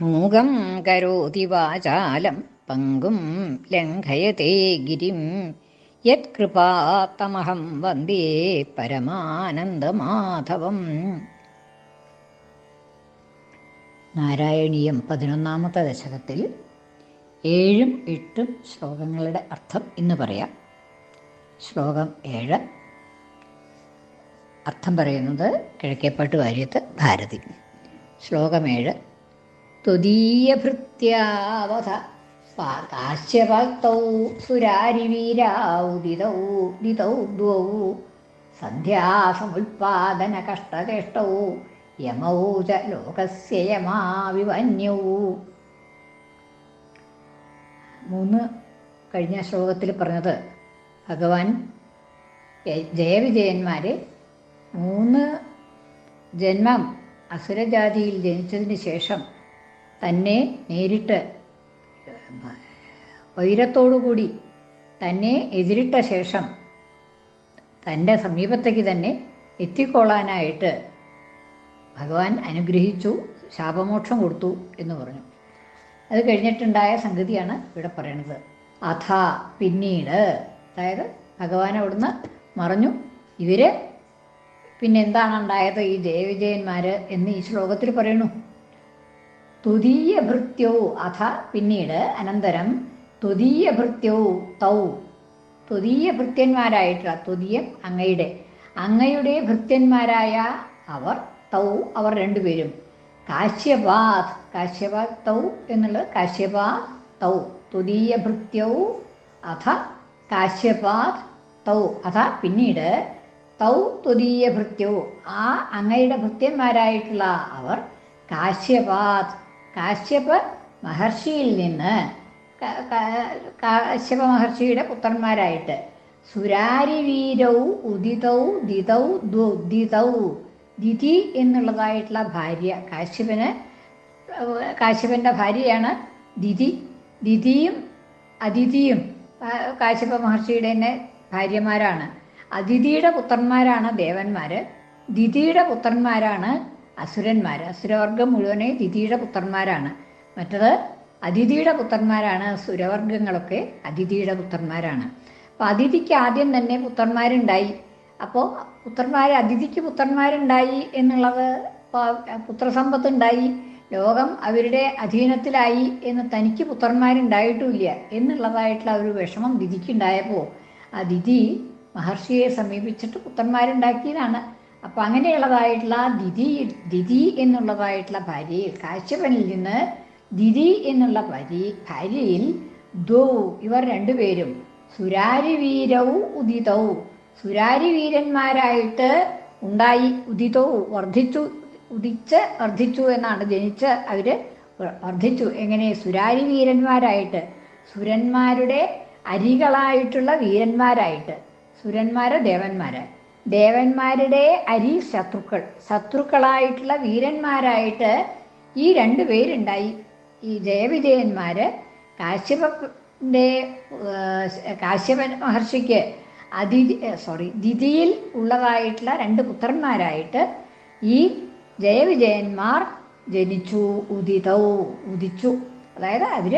മൂകം കരോതി വാചാലം പങ്കും ലംഘയത്തെ ഗിരിം. യത്കൃപാത്തമഹം വന്ദേ പരമാനന്ദമാധവം. നാരായണീയം പതിനൊന്നാമത്തെ ദശകത്തിൽ ഏഴും എട്ടും ശ്ലോകങ്ങളുടെ അർത്ഥം ഇന്ന് പറയാം. ശ്ലോകം ഏഴ്. അർത്ഥം പറയുന്നത് കിഴക്കേപ്പാട്ട് വാര്യത്ത് ഭാരതി. ശ്ലോകമേഴ് ത്വദീയഭൃത്യാവധ കാശ്യഭക്തൗ സുരാരിവീരാവുദിതൗ ദിതൗ ദ്വൗ സന്ധ്യാസമുൽപാദന കഷ്ടചേഷ്ടൗ യമൗ ച ലോകസ്യ യമാവിവന്യൗ മൂന്ന് കഴിഞ്ഞ ശ്ലോകത്തിൽ പറഞ്ഞത് ഭഗവാൻ ജയവിജയന്മാരെ മൂന്ന് ജന്മം അസുരജാതിയിൽ ജനിച്ചതിന് ശേഷം തന്നെ നേരിട്ട്. വൈരത്തോടുകൂടി തന്നെ എതിരിട്ട ശേഷം തന്റെ സമീപത്തേക്ക് തന്നെ എത്തിക്കൊള്ളാനായിട്ട് ഭഗവാൻ അനുഗ്രഹിച്ചു ശാപമോക്ഷം കൊടുത്തു എന്ന് പറഞ്ഞു. അത് കഴിഞ്ഞിട്ടുണ്ടായ സംഗതിയാണ് ഇവിടെ പറയണത്. അഥ പിന്നീട് അതായത് ഭഗവാൻ അവിടുന്ന് മറഞ്ഞു. ഇവർ പിന്നെ എന്താണ് ഉണ്ടായത്? ഈ ജയവിജയന്മാർ എന്ന് ഈ ശ്ലോകത്തിൽ പറയുന്നു. തുതീയ ഭൃത്യൗ അഥ പിന്നീട് അനന്തരം തുതീയ ഭൃത്യൗ തൗ. തുതീയ ഭൃത്യന്മാരായിട്ടുള്ള തുതീയം അങ്ങയുടെ അങ്ങയുടെ ഭൃത്യന്മാരായ അവർ തൗ അവർ രണ്ടുപേരും. കാശ്യപാത് കാശ്യപാത് തൗ എന്നുള്ളത് കാശ്യപാ തൗ. തുതീയ ഭൃത്യൗ അഥ കാശ്യപാത് തൗ. അഥ പിന്നീട് തൗ തുതീയ ഭൃത്യൗ. ആ അങ്ങയുടെ ഭൃത്യന്മാരായിട്ടുള്ള അവർ കാശ്യപാത് കാശ്യപ മഹർഷിയിൽ നിന്ന് കാശ്യപ മഹർഷിയുടെ പുത്രന്മാരായിട്ട്. സുരാരി വീരൗ ഉദിതൗ ദിതൗ ദ്വിതൗ ദിതി എന്നുള്ളതായിട്ടുള്ള ഭാര്യ കാശ്യപന് കാശ്യപന്റെ ഭാര്യയാണ് ദിതി. ദിതിയും അതിഥിയും കാശ്യപ മഹർഷിയുടെ തന്നെ ഭാര്യമാരാണ്. അതിഥിയുടെ പുത്രന്മാരാണ് ദേവന്മാർ ദിതിയുടെ പുത്രന്മാരാണ് അസുരന്മാർ അസുരവർഗം മുഴുവനെ ദിതിയുടെ പുത്രന്മാരാണ്. മറ്റത് അതിഥിയുടെ പുത്രന്മാരാണ് സുരവർഗങ്ങളൊക്കെ അതിഥിയുടെ പുത്രന്മാരാണ്. അപ്പോൾ അതിഥിക്ക് ആദ്യം തന്നെ പുത്രന്മാരുണ്ടായി. അപ്പോൾ പുത്രന്മാർ അതിഥിക്ക് പുത്രന്മാരുണ്ടായി എന്നുള്ളത് പുത്രസമ്പത്ത് ഉണ്ടായി ലോകം അവരുടെ അധീനത്തിലായി എന്ന് തനിക്ക് പുത്രന്മാരുണ്ടായിട്ടുമില്ല എന്നുള്ളതായിട്ടുള്ള ഒരു വിഷമം ദിതിക്കുണ്ടായപ്പോൾ ആ ദിതി മഹർഷിയെ സമീപിച്ചിട്ട് പുത്രന്മാരുണ്ടാക്കിയതാണ്. അപ്പം അങ്ങനെയുള്ളതായിട്ടുള്ള ദിതി ദിതി എന്നുള്ളതായിട്ടുള്ള ഭാര്യയിൽ കാശ്യപനിൽ നിന്ന് ദിതി എന്നുള്ള ഭാര്യ ഭാര്യയിൽ ദ്വൗ ഇവർ രണ്ടുപേരും സുരാരിവീരവും ഉദിതവും സുരാരിവീരന്മാരായിട്ട് ഉണ്ടായി ഉദിതവും വർദ്ധിച്ചു ഉദിച്ച് വർദ്ധിച്ചു എന്നാണ് ജനിച്ച് അവർ വർദ്ധിച്ചു. എങ്ങനെ? സുരാരി വീരന്മാരായിട്ട് സുരന്മാരുടെ അരികളായിട്ടുള്ള വീരന്മാരായിട്ട് സുരന്മാരെ ദേവന്മാര്. ദേവന്മാരുടെ അരി ശത്രുക്കൾ. ശത്രുക്കളായിട്ടുള്ള വീരന്മാരായിട്ട് ഈ രണ്ടു പേരുണ്ടായി. ഈ ജയവിജയന്മാര് കാശ്യപന്റെ കാശ്യപൻ മഹർഷിക്ക് അതി സോറി ദിതിയിൽ ഉള്ളതായിട്ടുള്ള രണ്ട് പുത്രന്മാരായിട്ട് ഈ ജയവിജയന്മാർ ജനിച്ചു ഉദിതൗ ഉദിച്ചു. അതായത് അവർ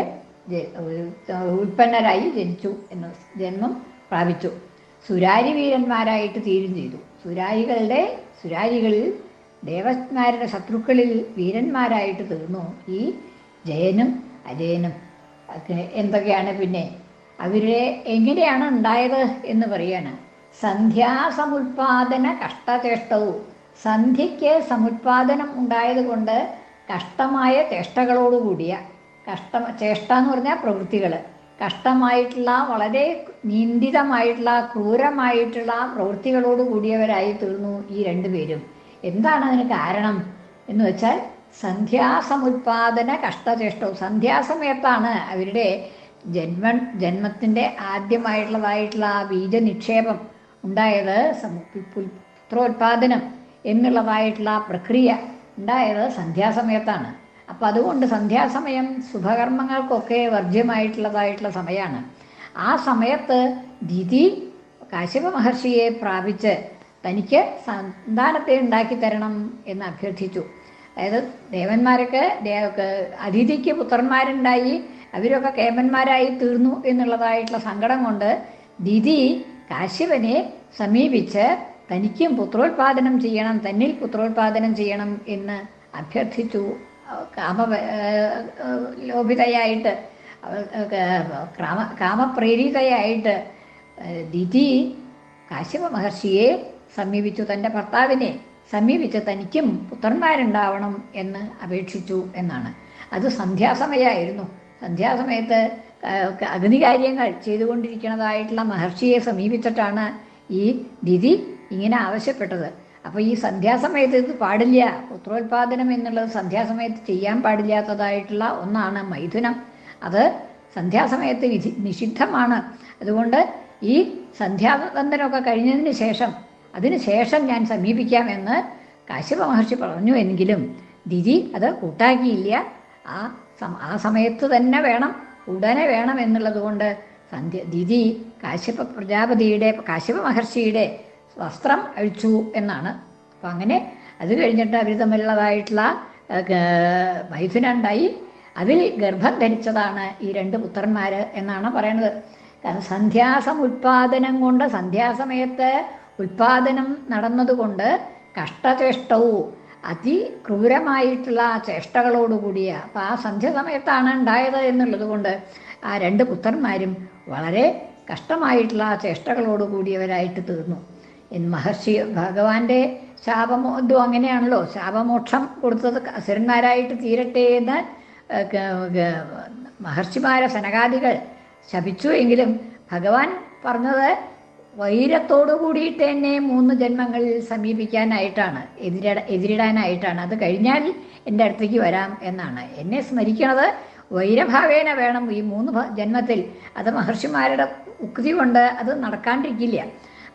ഉൽപ്പന്നരായി ജനിച്ചു എന്ന് ജന്മം പ്രാപിച്ചു. സുരാരി വീരന്മാരായിട്ട് തീരും ചെയ്തു. സുരാരികളുടെ സുരാരികളിൽ ദേവന്മാരുടെ ശത്രുക്കളിൽ വീരന്മാരായിട്ട് തീർന്നു. ഈ ജയനും അജയനും എന്തൊക്കെയാണ് പിന്നെ? അവരെ എങ്ങനെയാണ് ഉണ്ടായത് എന്ന് പറയാണ്. സന്ധ്യാസമുൽപാദന കഷ്ടചേഷ്ടവും. സന്ധ്യയ്ക്ക് സമുത്പാദനം ഉണ്ടായതുകൊണ്ട് കഷ്ടമായ ചേഷ്ടകളോടുകൂടിയ കഷ്ട ചേഷ്ട എന്ന് പറഞ്ഞാൽ പ്രവൃത്തികൾ കഷ്ടമായിട്ടുള്ള വളരെ നിന്ദിതമായിട്ടുള്ള ക്രൂരമായിട്ടുള്ള പ്രവൃത്തികളോട് കൂടിയവരായി തീർന്നു ഈ രണ്ടുപേരും എന്താണ് അതിന് കാരണം എന്ന് വെച്ചാൽ സന്ധ്യാസമുൽപാദന കഷ്ടചേഷ്ടവും സന്ധ്യാസമയത്താണ് അവരുടെ ജന്മ ജന്മത്തിന്റെ ആദ്യമായിട്ടുള്ളതായിട്ടുള്ള ആ ബീജനിക്ഷേപം ഉണ്ടായത്. പുത്രോത്പാദനം എന്നുള്ളതായിട്ടുള്ള പ്രക്രിയ ഉണ്ടായത് സന്ധ്യാസമയത്താണ്. അപ്പം അതുകൊണ്ട് സന്ധ്യാസമയം ശുഭകർമ്മങ്ങൾക്കൊക്കെ വർജ്യമായിട്ടുള്ളതായിട്ടുള്ള സമയമാണ് ആ സമയത്ത് ദിതി കാശ്യപ മഹർഷിയെ പ്രാപിച്ച് തനിക്ക് സന്താനത്തെ ഉണ്ടാക്കി തരണം എന്ന് അഭ്യർത്ഥിച്ചു. അതായത് ദേവന്മാരൊക്കെ അതിഥിക്ക് പുത്രന്മാരുണ്ടായി അവരൊക്കെ കേമന്മാരായി തീർന്നു എന്നുള്ളതായിട്ടുള്ള സങ്കടം കൊണ്ട് ദിതി കാശ്യപനെ സമീപിച്ച് തനിക്കും പുത്രോത്പാദനം ചെയ്യണം തന്നിൽ പുത്രോത്പാദനം ചെയ്യണം എന്ന് അഭ്യർത്ഥിച്ചു. കാമ ലോഭിതയായിട്ട് കാമ കാമപ്രേരിതയായിട്ട് ദിതി കാശ്യപ മഹർഷിയെ സമീപിച്ചു. തന്റെ ഭർത്താവിനെ സമീപിച്ച് തനിക്കും പുത്രന്മാരുണ്ടാവണം എന്ന് അപേക്ഷിച്ചു എന്നാണ്. അത് സന്ധ്യാസമയമായിരുന്നു സന്ധ്യാസമയത്ത് അഗ്നികാര്യങ്ങൾ ചെയ്തുകൊണ്ടിരിക്കുന്നതായിട്ടുള്ള മഹർഷിയെ സമീപിച്ചിട്ടാണ് ഈ ദിതി ഇങ്ങനെ ആവശ്യപ്പെട്ടത്. അപ്പോൾ ഈ സന്ധ്യാസമയത്ത് ഇത് പാടില്ല. പുത്രോത്പാദനം എന്നുള്ളത് സന്ധ്യാസമയത്ത് ചെയ്യാൻ പാടില്ലാത്തതായിട്ടുള്ള ഒന്നാണ് മൈഥുനം. അത് സന്ധ്യാസമയത്ത് വിധി നിഷിദ്ധമാണ്. അതുകൊണ്ട് ഈ സന്ധ്യാവന്ദനമൊക്കെ കഴിഞ്ഞതിന് ശേഷം അതിന് ശേഷം ഞാൻ സമീപിക്കാമെന്ന് കാശ്യപ മഹർഷി പറഞ്ഞു എങ്കിലും ദിതി അത് കൂട്ടാക്കിയില്ല. ആ ആ സമയത്ത് തന്നെ വേണം ഉടനെ വേണം എന്നുള്ളത് കൊണ്ട് സന്ധ്യ ദിതി കാശ്യപ പ്രജാപതിയുടെ കാശ്യപ മഹർഷിയുടെ വസ്ത്രം അഴിച്ചു എന്നാണ്. അപ്പം അങ്ങനെ അത് കഴിഞ്ഞിട്ട് അവർ തമ്മിലുള്ളതായിട്ടുള്ള ഉണ്ടായി അതിൽ ഗർഭം ധരിച്ചതാണ് ഈ രണ്ട് പുത്രന്മാർ എന്നാണ് പറയണത്. കാരണം സന്ധ്യാസമുൽപാദനം കൊണ്ട് സന്ധ്യാസമയത്ത് ഉൽപാദനം നടന്നതുകൊണ്ട് കഷ്ടചേഷ്ടവും അതിക്രൂരമായിട്ടുള്ള ചേഷ്ടകളോടുകൂടിയ അപ്പം ആ സന്ധ്യ സമയത്താണ് ഉണ്ടായത് എന്നുള്ളത് കൊണ്ട് ആ രണ്ട് പുത്രന്മാരും വളരെ കഷ്ടമായിട്ടുള്ള ആ ചേഷ്ടകളോടുകൂടിയവരായിട്ട് തീർന്നു. മഹർഷി ഭഗവാന്റെ ശാപമോ ഇതും അങ്ങനെയാണല്ലോ ശാപമോക്ഷം കൊടുത്തത് അസുരന്മാരായിട്ട് തീരട്ടെ എന്ന് മഹർഷിമാരെ സനകാദികൾ ശപിച്ചു എങ്കിലും ഭഗവാൻ പറഞ്ഞത് വൈരത്തോടു കൂടിയിട്ട് തന്നെ മൂന്ന് ജന്മങ്ങളിൽ സമീപിക്കാനായിട്ടാണ് എതിരിട എതിരിടാനായിട്ടാണ്. അത് കഴിഞ്ഞാൽ എന്റെ അടുത്തേക്ക് വരാം എന്നാണ്. എന്നെ സ്മരിക്കണത് വൈരഭാവേന വേണം ഈ മൂന്ന് ജന്മത്തിൽ. അത് മഹർഷിമാരുടെ ഉക്തി കൊണ്ട് അത് നടക്കാണ്ടിരിക്കില്ല.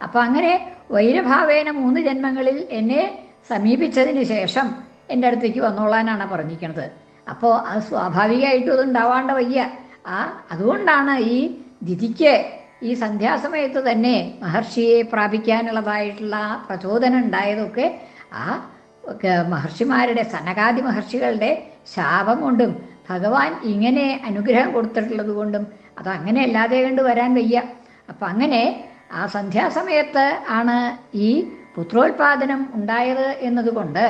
അപ്പം അങ്ങനെ വൈരഭാവേന മൂന്ന് ജന്മങ്ങളിൽ എന്നെ സമീപിച്ചതിന് ശേഷം എന്റെ അടുത്തേക്ക് വന്നോളാനാണ് പറഞ്ഞിരിക്കുന്നത് അപ്പോൾ അത് സ്വാഭാവികമായിട്ടും അത് ഉണ്ടാവാണ്ട് വയ്യ. ആ അതുകൊണ്ടാണ് ഈ ദിതിക്ക് ഈ സന്ധ്യാസമയത്ത് തന്നെ മഹർഷിയെ പ്രാപിക്കാനുള്ളതായിട്ടുള്ള പ്രചോദനം ഉണ്ടായതൊക്കെ ആ മഹർഷിമാരുടെ സനകാദി മഹർഷികളുടെ ശാപം കൊണ്ടും ഭഗവാൻ ഇങ്ങനെ അനുഗ്രഹം കൊടുത്തിട്ടുള്ളത് കൊണ്ടും അത് അങ്ങനെ അല്ലാതെ കണ്ട് വരാൻ വയ്യ. അപ്പം അങ്ങനെ ആ സന്ധ്യാസമയത്ത് ആണ് ഈ പുത്രോത്പാദനം ഉണ്ടായത് എന്നതുകൊണ്ട്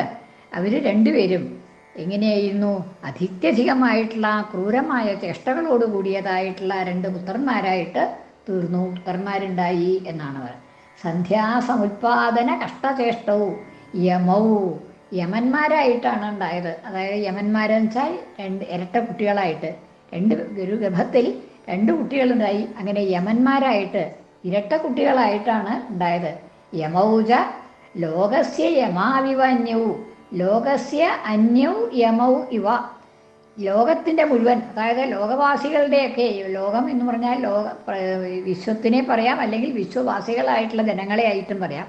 അവർ രണ്ടുപേരും എങ്ങനെയായിരുന്നു? അധിത്യധികമായിട്ടുള്ള ക്രൂരമായ ചേഷ്ടകളോട് കൂടിയതായിട്ടുള്ള രണ്ട് പുത്രന്മാരായിട്ട് തീർന്നു. പുത്രന്മാരുണ്ടായി എന്നാണ് അവർ. സന്ധ്യാസമുൽപാദന കഷ്ടചേഷ്ടവും യമവും യമന്മാരായിട്ടാണ് ഉണ്ടായത്. അതായത് യമന്മാരെന്ന് വെച്ചാൽ രണ്ട് ഇരട്ട കുട്ടികളായിട്ട് രണ്ട് ഒരു ഗർഭത്തിൽ രണ്ട് കുട്ടികളുണ്ടായി. അങ്ങനെ യമന്മാരായിട്ട് ഇരട്ട കുട്ടികളായിട്ടാണ് ഉണ്ടായത്. യമൗജ ലോകസ്യ യമാവിവ അന്യവും ലോകസ്യ അന്യവും യമൗ ഇവ. ലോകത്തിന്റെ മുഴുവൻ അതായത് ലോകവാസികളുടെയൊക്കെ ലോകം എന്ന് പറഞ്ഞാൽ ലോക വിശ്വത്തിനെ പറയാം അല്ലെങ്കിൽ വിശ്വവാസികളായിട്ടുള്ള ജനങ്ങളെ ആയിട്ടും പറയാം.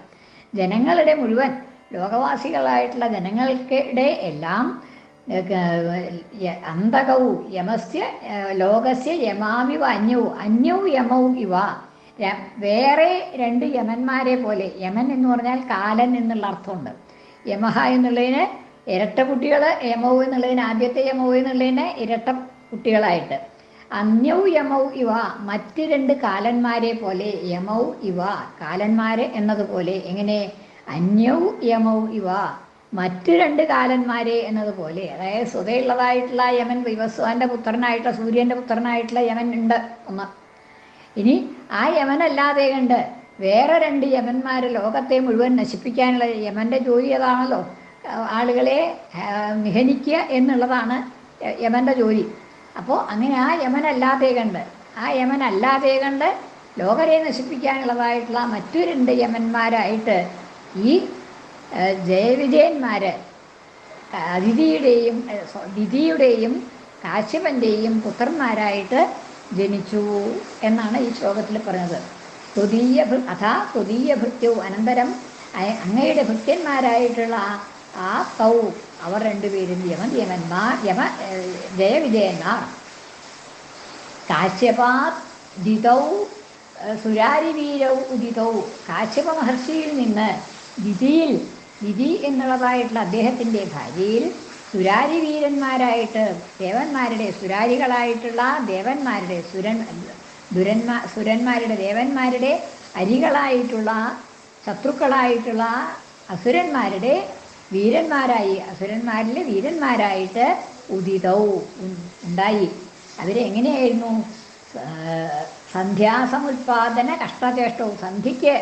ജനങ്ങളുടെ മുഴുവൻ ലോകവാസികളായിട്ടുള്ള ജനങ്ങൾക്കിടെ എല്ലാം അന്തകവും യമസ്യ ലോകസ്യ യമാവിവ അന്യവും അന്യവും യമവും ഇവ. വേറെ രണ്ട് യമന്മാരെ പോലെ യമൻ എന്ന് പറഞ്ഞാൽ കാലൻ എന്നുള്ള അർത്ഥമുണ്ട്. യമഹ എന്നുള്ളതിന് ഇരട്ട കുട്ടികൾ യമവ് എന്നുള്ളതിന് ആദ്യത്തെ യമവ് എന്നുള്ളതിന് ഇരട്ട കുട്ടികളായിട്ട്. അന്യൗ യമൗ ഇവ മറ്റ് രണ്ട് കാലന്മാരെ പോലെ യമൗ ഇവ കാലന്മാരെ എന്നതുപോലെ എങ്ങനെ? അന്യൗ യമൗ ഇവ മറ്റു രണ്ട് കാലന്മാരെ എന്നതുപോലെ. അതായത് സ്വതയുള്ളതായിട്ടുള്ള യമൻ വിവസ്വാന്റെ പുത്രനായിട്ടുള്ള സൂര്യന്റെ പുത്രനായിട്ടുള്ള യമൻ ഉണ്ട് ഒന്ന്. ഇനി ആ യമനല്ലാതെ കണ്ട് വേറെ രണ്ട് യമന്മാർ ലോകത്തെ മുഴുവൻ നശിപ്പിക്കാനുള്ള യമന്റെ ജോലി അതാണല്ലോ ആളുകളെ നിഹനിക്കുക എന്നുള്ളതാണ് യമന്റെ ജോലി. അപ്പോൾ അങ്ങനെ ആ യമനല്ലാതെ കണ്ട് ആ യമനല്ലാതെ കണ്ട് ലോകരെ നശിപ്പിക്കാനുള്ളതായിട്ടുള്ള മറ്റു രണ്ട് യമന്മാരായിട്ട് ഈ ജയവിജയന്മാർ അതിഥിയുടെയും വിധിയുടെയും കാശ്യപന്റെയും പുത്രന്മാരായിട്ട് ജനിച്ചു എന്നാണ് ഈ ശ്ലോകത്തിൽ പറഞ്ഞത് തുതീയ അഥാ തുതീയ ഭൃത്യു അനന്തരം അങ്ങയുടെ ഭൃത്യന്മാരായിട്ടുള്ള ആ- തൗ അവർ രണ്ടുപേരും യമൻ യമന്മാർ യമ ജയവിജയന്മാർ. കാശ്യപാത് ദിതൗ സുരാരിവീരൗ ഉദിതൗ. കാശ്യപ മഹർഷിയിൽ നിന്ന് ദിതിയിൽ ദിതി എന്നുള്ളതായിട്ടുള്ള അദ്ദേഹത്തിന്റെ ഭാര്യയിൽ സുരാരി വീരന്മാരായിട്ട് ദേവന്മാരുടെ സുരാരികളായിട്ടുള്ള ദേവന്മാരുടെ സുരൻ ദുരന്മാ സുരന്മാരുടെ ദേവന്മാരുടെ അരികളായിട്ടുള്ള ശത്രുക്കളായിട്ടുള്ള അസുരന്മാരുടെ വീരന്മാരായി അസുരന്മാരിലെ വീരന്മാരായിട്ട് ഉദിതവും ഉണ്ടായി. അവരെങ്ങനെയായിരുന്നു സന്ധ്യാസമുൽപാദന കഷ്ടചേഷ്ടവും സന്ധ്യയ്ക്ക്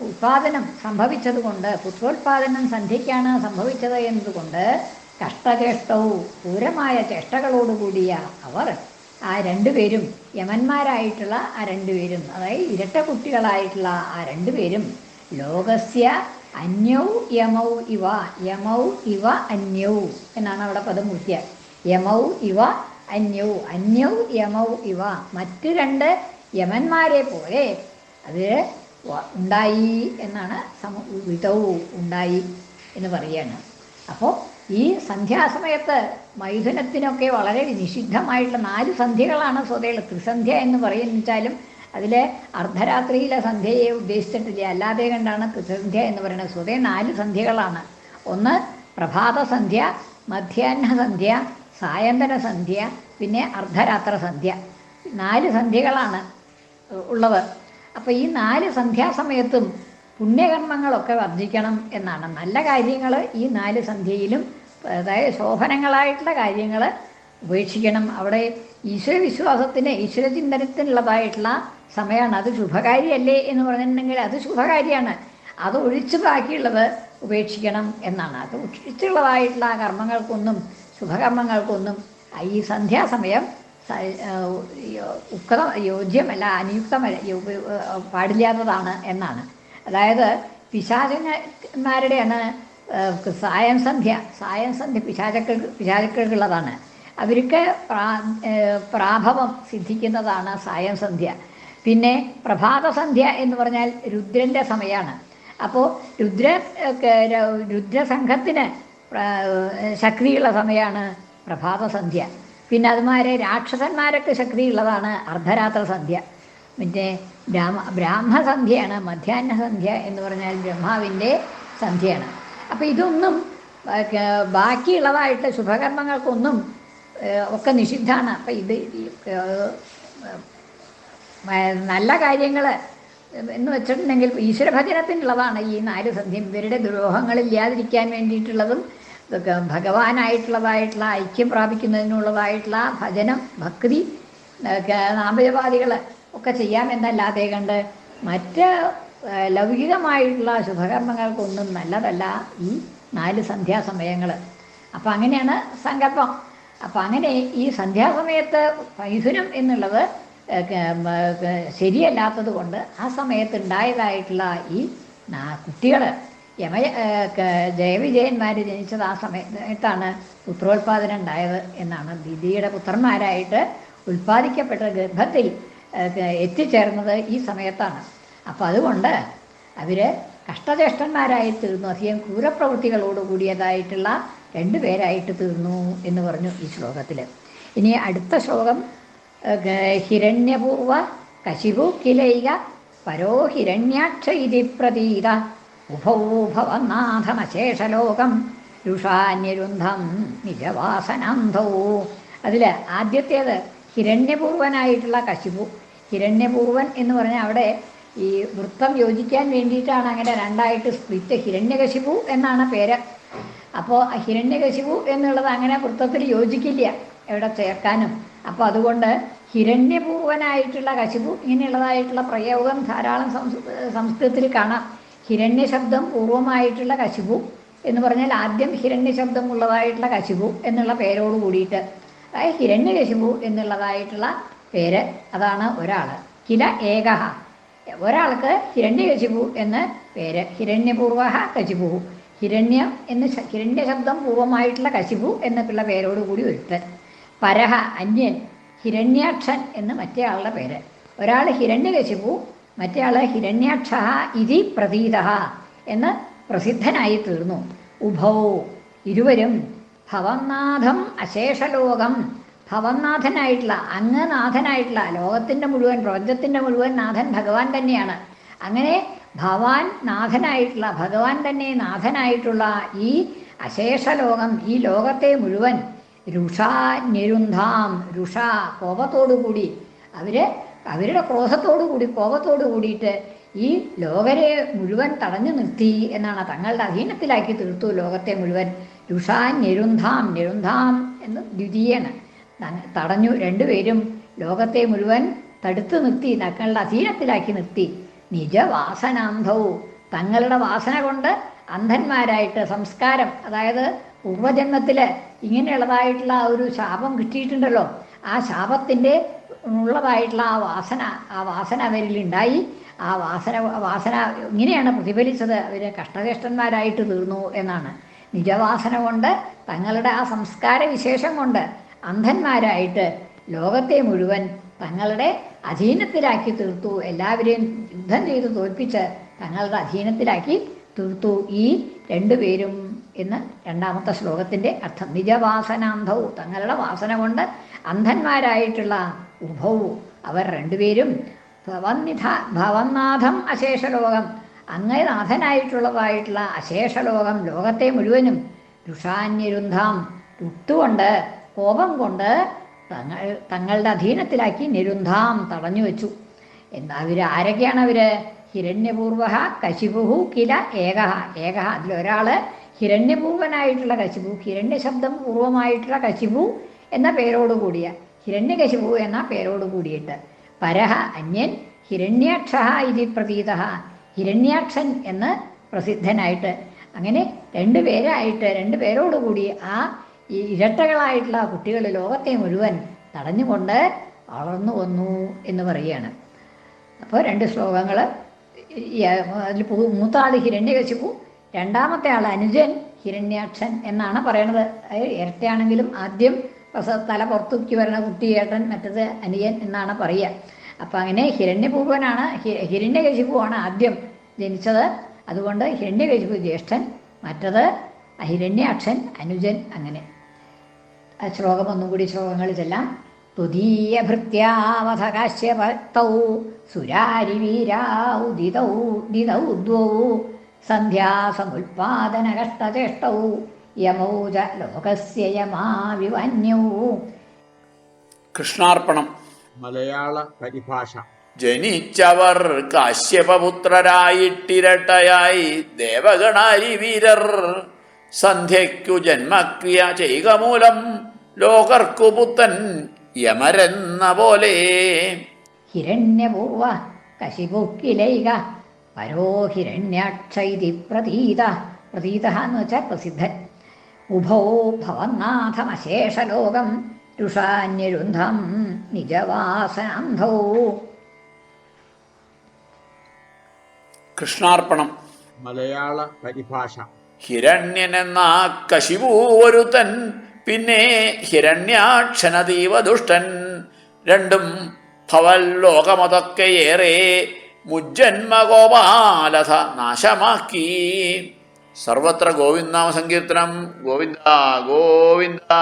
ഉൽപാദനം സംഭവിച്ചതുകൊണ്ട് പുത്രോത്പാദനം സന്ധ്യയ്ക്കാണ് സംഭവിച്ചത് എന്നതുകൊണ്ട് കഷ്ടചേഷ്ടവും ക്രൂരമായ ചേഷ്ടകളോടുകൂടിയ അവർ ആ രണ്ടുപേരും യമന്മാരായിട്ടുള്ള ആ രണ്ടുപേരും അതായത് ഇരട്ട കുട്ടികളായിട്ടുള്ള ആ രണ്ടുപേരും ലോകസ്യ അന്യൗ യമൗ ഇവ യമൗ ഇവ അന്യൗ എന്നാണ് അവിടെ പദം മുഖ്യ യമൗ ഇവ അന്യൗ അന്യൗ യമൗ ഇവ മറ്റു രണ്ട് യമന്മാരെ പോലെ അത് ഉണ്ടായി എന്നാണ് സമ ഉണ്ടായി എന്ന് പറയുകയാണ് അപ്പോൾ ഈ സന്ധ്യാസമയത്ത് മൈഥുനത്തിനൊക്കെ വളരെ നിഷിദ്ധമായിട്ടുള്ള നാല് സന്ധ്യകളാണ് സ്വതയുള്ള ത്രിസന്ധ്യ എന്ന് പറയുന്നിച്ചാലും അതിൽ അർദ്ധരാത്രിയിലെ സന്ധ്യയെ ഉദ്ദേശിച്ചിട്ടില്ല. അല്ലാതെ കണ്ടാണ് ത്രിസന്ധ്യ എന്ന് പറയുന്നത്. സ്വതേ നാല് സന്ധ്യകളാണ്. ഒന്ന് പ്രഭാത സന്ധ്യ മധ്യാഹ്ന സന്ധ്യ സായന്തന സന്ധ്യ പിന്നെ അർദ്ധരാത്ര സന്ധ്യ. നാല് സന്ധ്യകളാണ് ഉള്ളത്. അപ്പോൾ ഈ നാല് സന്ധ്യാസമയത്തും പുണ്യകർമ്മങ്ങളൊക്കെ വർദ്ധിക്കണം എന്നാണ്. നല്ല കാര്യങ്ങൾ ഈ നാല് സന്ധ്യയിലും അതായത് ശോഭനങ്ങളായിട്ടുള്ള കാര്യങ്ങൾ ഉപേക്ഷിക്കണം. അവിടെ ഈശ്വര വിശ്വാസത്തിന് ഈശ്വര ചിന്തനത്തിനുള്ളതായിട്ടുള്ള സമയമാണ്. അത് ശുഭകാരിയല്ലേ എന്ന് പറഞ്ഞിട്ടുണ്ടെങ്കിൽ അത് ശുഭകാരിയാണ്. അത് ഒഴിച്ച് ബാക്കിയുള്ളത് ഉപേക്ഷിക്കണം എന്നാണ്. അത് ഒഴിച്ചുള്ളതായിട്ടുള്ള കർമ്മങ്ങൾക്കൊന്നും ശുഭകർമ്മങ്ങൾക്കൊന്നും ഈ സന്ധ്യാസമയം ഉക്ത യോജ്യമല്ല അനുയുക്തമല്ല പാടില്ലാത്തതാണ് എന്നാണ്. അതായത് പിശാചന്മാരുടെയാണ് സായം സന്ധ്യ സായം സന്ധ്യ പിശാചക്കൾ പിശാചക്കൾക്കുള്ളതാണ് അവർക്ക് പ്രാ പ്രാഭവം സിദ്ധിക്കുന്നതാണ് സായം സന്ധ്യ. പിന്നെ പ്രഭാത സന്ധ്യ എന്ന് പറഞ്ഞാൽ രുദ്രന്റെ സമയമാണ് അപ്പോൾ രുദ്ര രുദ്രസംഘത്തിന് ശക്തിയുള്ള സമയമാണ് പ്രഭാത സന്ധ്യ. പിന്നെ അതുമാരെ രാക്ഷസന്മാരൊക്കെ ശക്തിയുള്ളതാണ് അർദ്ധരാത്ര സന്ധ്യ. പിന്നെ ബ്രാഹ്മ ബ്രാഹ്മസന്ധ്യയാണ് മധ്യാഹ്ന സന്ധ്യ എന്ന് പറഞ്ഞാൽ ബ്രഹ്മാവിന്റെ സന്ധ്യയാണ്. അപ്പോൾ ഇതൊന്നും ബാക്കിയുള്ളതായിട്ട് ശുഭകർമ്മങ്ങൾക്കൊന്നും ഒക്കെ നിഷിദ്ധമാണ്. അപ്പം ഇത് നല്ല കാര്യങ്ങൾ എന്ന് വെച്ചിട്ടുണ്ടെങ്കിൽ ഈശ്വരഭജനത്തിനുള്ളതാണ് ഈ നാല് സന്ധ്യം ഇവരുടെ ദ്രോഹങ്ങളില്ലാതിരിക്കാൻ വേണ്ടിയിട്ടുള്ളതും ഭഗവാനായിട്ടുള്ളതായിട്ടുള്ള ഐക്യം പ്രാപിക്കുന്നതിനുള്ളതായിട്ടുള്ള ഭജനം ഭക്തി നാമജപാദികൾ ഒക്കെ ചെയ്യാം എന്നല്ലാതെ കണ്ട് മറ്റ് ലൗകികമായിട്ടുള്ള ശുഭകർമ്മങ്ങൾക്കൊന്നും നല്ലതല്ല ഈ നാല് സന്ധ്യാസമയങ്ങൾ അപ്പം അങ്ങനെയാണ് സങ്കല്പം അപ്പം അങ്ങനെ ഈ സന്ധ്യാസമയത്ത് മൈഥുനം എന്നുള്ളത് ശരിയല്ലാത്തത് കൊണ്ട് ആ സമയത്ത് ഉണ്ടായതായിട്ടുള്ള ഈ കുട്ടികൾ യമ ജയവിജയന്മാർ ജനിച്ചത് ആ സമയത്താണ് പുത്രോത്പാദനം ഉണ്ടായത് എന്നാണ് ദിദിയുടെ പുത്രന്മാരായിട്ട് ഉൽപ്പാദിക്കപ്പെട്ട ഗർഭത്തിൽ എത്തിച്ചേർന്നത് ഈ സമയത്താണ്. അപ്പോൾ അതുകൊണ്ട് അവർ കഷ്ടചേഷ്ടന്മാരായി തീർന്നു അധികം ക്രൂരപ്രവൃത്തികളോട് കൂടിയതായിട്ടുള്ള രണ്ടു പേരായിട്ട് തീർന്നു എന്ന് പറഞ്ഞു ഈ ശ്ലോകത്തിൽ ഇനി അടുത്ത ശ്ലോകം ഹിരണ്യപൂർവ കശിപു കിലൈക പരോ ഹിരണ്യാക്ഷ ഇതി പ്രതീത. ഉഭൗ ഭവനാഥമശേഷലോകം രുഷാന്യരുന്ധം നിജവാസനാന്ധവും അതിൽ ആദ്യത്തേത് ഹിരണ്യപൂർവനായിട്ടുള്ള കശിപു ഹിരണ്യപൂർവൻ എന്ന് പറഞ്ഞാൽ അവിടെ ഈ വൃത്തം യോജിക്കാൻ വേണ്ടിയിട്ടാണ് അങ്ങനെ രണ്ടായിട്ട് സ്പ്ലിറ്റ്. ഹിരണ്യകശിപു എന്നാണ് പേര്. അപ്പോൾ ഹിരണ്യകശിപു എന്നുള്ളത് അങ്ങനെ വൃത്തത്തിൽ യോജിക്കില്ല എവിടെ ചേർക്കാനും. അപ്പോൾ അതുകൊണ്ട് ഹിരണ്യപൂർവനായിട്ടുള്ള കശിപു ഇങ്ങനെയുള്ളതായിട്ടുള്ള പ്രയോഗം ധാരാളം സംസ്കൃതത്തിൽ കാണാം. ഹിരണ്യ ശബ്ദം പൂർവമായിട്ടുള്ള കശിപു എന്ന് പറഞ്ഞാൽ ആദ്യം ഹിരണ്യ ശബ്ദം ഉള്ളതായിട്ടുള്ള കശിപു എന്നുള്ള പേരോട് കൂടിയിട്ട്. അതായത് ഹിരണ്യകശിപു എന്നുള്ളതായിട്ടുള്ള പേര് അതാണ് ഒരാൾ കില ഏകഹ. ഒരാൾക്ക് ഹിരണ്യകശിപു എന്ന് പേര്. ഹിരണ്യപൂർവ കശിപു ഹിരണ്യം എന്ന് ഹിരണ്യ ശബ്ദം പൂർവമായിട്ടുള്ള കശിപു എന്നൊക്കെയുള്ള പേരോട് കൂടി ഒരുത്തൻ. പരഹ അന്യൻ ഹിരണ്യാക്ഷൻ എന്ന് മറ്റേ ആളുടെ പേര്. ഒരാൾ ഹിരണ്യകശിപു മറ്റേ ആൾ ഹിരണ്യാക്ഷ ഇതി പ്രതീത എന്ന് പ്രസിദ്ധനായി തീർന്നു. ഉഭൗ ഇരുവരും ഭവനാഥം അശേഷലോകം ഭവനാഥനായിട്ടുള്ള അങ്ങ് നാഥനായിട്ടുള്ള ലോകത്തിന്റെ മുഴുവൻ പ്രപഞ്ചത്തിന്റെ മുഴുവൻ നാഥൻ ഭഗവാൻ തന്നെയാണ്. അങ്ങനെ ഭവാൻ നാഥനായിട്ടുള്ള ഭഗവാൻ തന്നെ നാഥനായിട്ടുള്ള ഈ അശേഷ ലോകം ഈ ലോകത്തെ മുഴുവൻ രുഷാ ഞെരുന്ധാം രുഷ കോപത്തോടുകൂടി അവർ അവരുടെ ക്രോധത്തോടു കൂടി കോപത്തോടു കൂടിയിട്ട് ഈ ലോകരെ മുഴുവൻ തടഞ്ഞു നിർത്തി എന്നാണ് തങ്ങളുടെ അധീനത്തിലാക്കി തീർത്തു ലോകത്തെ മുഴുവൻ. രുഷാ ഞെരുന്ധാം ഞെരുന്ധാം എന്ന് ദ്വിതീയാണ് തടഞ്ഞു രണ്ടുപേരും ലോകത്തെ മുഴുവൻ തടുത്തു നിർത്തി തങ്ങളുടെ അധീനത്തിലാക്കി നിർത്തി. നിജവാസനാന്ധവും തങ്ങളുടെ വാസന കൊണ്ട് അന്ധന്മാരായിട്ട് സംസ്കാരം അതായത് പൂർവജന്മത്തിൽ ഇങ്ങനെയുള്ളതായിട്ടുള്ള ഒരു ശാപം കിട്ടിയിട്ടുണ്ടല്ലോ. ആ ശാപത്തിന്റെ ഉള്ളതായിട്ടുള്ള ആ വാസന ആ വാസന അവരിലുണ്ടായി ആ വാസന വാസന ഇങ്ങനെയാണ് പ്രതിഫലിച്ചത്. അവർ കഷ്ടകഷ്ടന്മാരായിട്ട് തീർന്നു എന്നാണ്. നിജവാസന കൊണ്ട് തങ്ങളുടെ ആ സംസ്കാര വിശേഷം കൊണ്ട് അന്ധന്മാരായിട്ട് ലോകത്തെ മുഴുവൻ തങ്ങളുടെ അധീനത്തിലാക്കി തീർത്തു. എല്ലാവരെയും യുദ്ധം ചെയ്ത് തോൽപ്പിച്ച് തങ്ങളുടെ അധീനത്തിലാക്കി തീർത്തു. ഈ രണ്ടുപേരും എന്ന് രണ്ടാമത്തെ ശ്ലോകത്തിന്റെ അർത്ഥം. നിജവാസനാന്ധവും തങ്ങളുടെ വാസന കൊണ്ട് അന്ധന്മാരായിട്ടുള്ള ഉഭവും അവർ രണ്ടുപേരും ഭവന്നിധ ഭവന്നാഥം അശേഷലോകം. അങ്ങേ നാഥനായിട്ടുള്ളതായിട്ടുള്ള അശേഷലോകം ലോകത്തെ മുഴുവനും രുഷാന്യരുന്ധാം രുട്ടുകൊണ്ട് കോപം കൊണ്ട് തങ്ങൾ തങ്ങളുടെ അധീനത്തിലാക്കി നിരുന്ധാം തടഞ്ഞു വെച്ചു. എന്താ അവർ ആരൊക്കെയാണ് അവർ? ഹിരണ്യപൂർവ കശിപുഹു കില ഏക ഏക അതിലൊരാൾ ഹിരണ്യപൂർവനായിട്ടുള്ള കശിപു ഹിരണ്യ ശബ്ദം പൂർവമായിട്ടുള്ള കശിപു എന്ന പേരോട് കൂടിയ ഹിരണ്യകശിപു എന്ന പേരോട് കൂടിയിട്ട് പരഹ അന്യൻ ഹിരണ്യാക്ഷ ഇതി പ്രതീത ഹിരണ്യാക്ഷൻ എന്ന് പ്രസിദ്ധനായിട്ട് അങ്ങനെ രണ്ടു പേരായിട്ട് രണ്ടു പേരോടുകൂടി ആ ഈ ഇരട്ടകളായിട്ടുള്ള കുട്ടികൾ ലോകത്തെ മുഴുവൻ തടഞ്ഞുകൊണ്ട് വളർന്നു വന്നു എന്ന് പറയുകയാണ്. അപ്പോൾ രണ്ട് ശ്ലോകങ്ങൾ അതിൽ മൂത്ത ആൾ ഹിരണ്യകശിപ്പു രണ്ടാമത്തെ ആൾ അനുജൻ ഹിരണ്യാക്ഷൻ എന്നാണ് പറയണത്. ഇരട്ടയാണെങ്കിലും ആദ്യം തല പുറത്തേക്ക് വരുന്ന കുട്ടി ഏട്ടൻ മറ്റത് അനിയൻ എന്നാണ് പറയുക. അപ്പം അങ്ങനെ ഹിരണ്യപൂർവനാണ് ഹി- ഹിരണ്യകശിപുവാണ് ആദ്യം ജനിച്ചത്. അതുകൊണ്ട് ഹിരണ്യകശിപ്പു ജ്യേഷ്ഠൻ മറ്റത് ഹിരണ്യാക്ഷൻ അനുജൻ അങ്ങനെ. ശ്ലോകം ഒന്നും കൂടി ശ്ലോകങ്ങൾ ചെല്ലാം തുതീയ ഭൃത്യാവധ കാശ്യഭക്തൗ സുരാരിവീരാ ഉദിതൗ ഉദിതൗ ദ്വൗ സന്ധ്യാസമുൽപാദന കഷ്ടചേഷ്ടൗ യമൗ ച ലോകസ്യ യമാവിവന്യൗ കൃഷ്ണാർപ്പണം. മലയാള പരിഭാഷ. ജനിച്ചവർ കാശ്യപപുത്രരായിട്ടിരട്ടയായി ദേവഗണാരി വീരർ സന്ധ്യയ്ക്കു ജന്മക്രിയ ചെയ്യുക മൂലം ലോകർക്കു പുത്തൻ യമരെന്ന പോലെ. ഹിരണ്യപൂർവ കശിപുക്കിലൈക പരോ ഹിരണ്യാക്ഷൈതി പ്രതീത പ്രതീത എന്ന് വെച്ചാൽ പ്രസിദ്ധൻ. ഉഭോ ഭവന്നാഥമശേഷലോകം രുഷാന്യരുന്ധം നിജവാസനാന്ധൗ. കൃഷ്ണാർപ്പണം. മലയാള പരിഭാഷ. ഹിരണ്യനെന്ന കശിപൂ ഒരുത്തൻ പിന്നെ ഹിരണ്യാക്ഷനതീവ ദുഷ്ടൻ രണ്ടും ഭവൽ ലോകമതൊക്കെയേറെ മുജ്ജന്മഗോപാലഥ നാശമാക്കി. സർവത്ര ഗോവിന്ദാമ സങ്കീർത്തനം ഗോവിന്ദ ഗോവിന്ദ.